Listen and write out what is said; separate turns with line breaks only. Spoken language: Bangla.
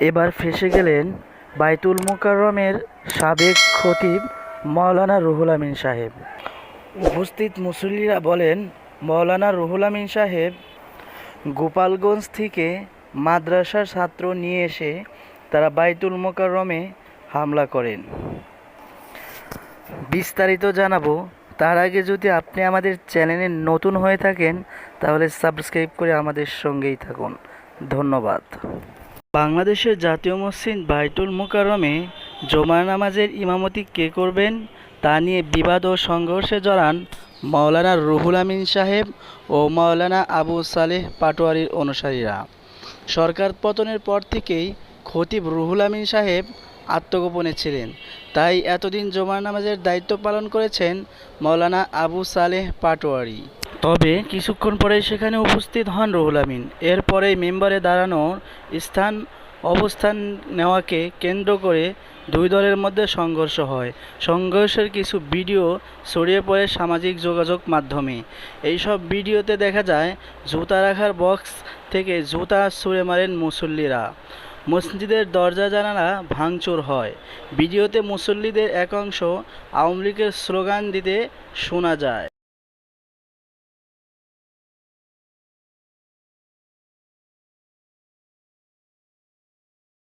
এবার ফেঁসে গেলেন বাইতুল মোকাররমের সাবেক খতিব মাওলানা রুহুল আমিন সাহেব। উপস্থিত মুসল্লিরা বলেন, মাওলানা রুহুল আমিন সাহেব গোপালগঞ্জ থেকে মাদ্রাসার ছাত্র নিয়ে এসে তারা বাইতুল মোকাররমে হামলা করেন। বিস্তারিত জানাব। তার আগে যদি আপনি আমাদের চ্যানেলে নতুন হয়ে থাকেন, তাহলে সাবস্ক্রাইব করে আমাদের সঙ্গেই থাকুন। ধন্যবাদ। বাংলাদেশের জাতীয় মসজিদ বাইতুল মোকাররমে জমা নামাজের ইমামতি কে করবেন তা নিয়ে বিবাদ ও সংঘর্ষে জড়ান মাওলানা রুহুল আমিন সাহেব ও মাওলানা আবু সালেহ পাটোয়ারির অনুসারীরা। সরকার পতনের পর থেকেই খতিব রুহুল আমিন সাহেব আত্মগোপনে ছিলেন। তাই এতদিন জমা নামাজের দায়িত্ব পালন করেছেন মাওলানা আবু সালেহ পাটোয়ারি। তবে কিছুক্ষণ পরেই সেখানে উপস্থিত হন রুহুল আমিন। এরপরেই মেম্বারে দাঁড়ানোর স্থান, অবস্থান নেওয়াকে কেন্দ্র করে দুই দলের মধ্যে সংঘর্ষ হয়। সংঘর্ষের কিছু ভিডিও ছড়িয়ে পড়ে সামাজিক যোগাযোগ মাধ্যমে। এইসব ভিডিওতে দেখা যায়, জুতা রাখার বক্স থেকে জুতা ছুঁড়ে মারেন মুসল্লিরা। মসজিদের দরজা জানালা ভাঙচুর হয়। ভিডিওতে মুসল্লিদের একাংশ আওয়ামী লীগের স্লোগান দিতে শোনা যায়।